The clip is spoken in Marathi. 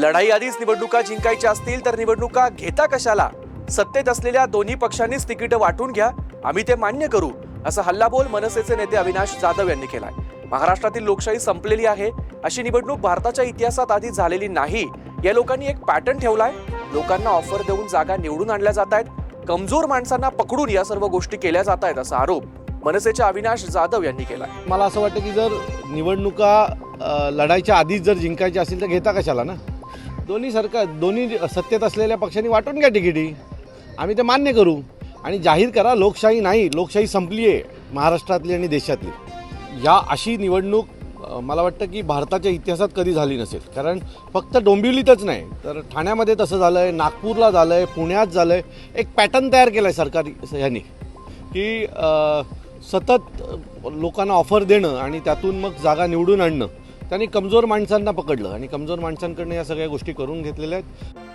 लढाई आधीच निवडणुका जिंकायच्या असतील तर निवडणुका घेता कशाला? सत्तेत असलेल्या दोन्ही पक्षांनीच तिकीटं वाटून घ्या. आम्ही ते मान्य करू असं हल्लाबोल मनसेचे नेते अविनाश जाधव यांनी केलाय. महाराष्ट्रातील लोकशाही संपलेली आहे. अशी निवडणूक भारताच्या इतिहासात आधी झालेली नाही. या लोकांनी एक पॅटर्न ठेवलाय. लोकांना ऑफर देऊन जागा निवडून आणल्या जात आहेत. कमजोर माणसांना पकडून या सर्व गोष्टी केल्या जात आहेत असा आरोप मनसेच्या अविनाश जाधव यांनी केला मला असं वाटतं की जर निवडणुका लढायच्या आधीच जर जिंकायच्या असेल तर घेता कशाला ना? दोन्ही सरकार दोन्ही सत्तेत असलेल्या पक्षांनी वाटून घ्या तिकिटी. आम्ही ते मान्य करू. आणि जाहीर करा लोकशाही नाही लोकशाही संपली आहे महाराष्ट्रातली आणि देशातली. या अशी निवडणूक मला वाटतं की भारताच्या इतिहासात कधी झाली नसेल. कारण फक्त डोंबिवलीतच नाही तर ठाण्यामध्ये तसं झालं आहे नागपूरला झालं आहे पुण्यात झालं आहे एक पॅटर्न तयार केला आहे सरकारी ह्यांनी. की सतत लोकांना ऑफर देणं आणि त्यातून मग जागा निवडून आणणं. त्यांनी कमजोर माणसांना पकडलं आणि कमजोर माणसांकडनं या सगळ्या गोष्टी करून घेतलेल्या आहेत.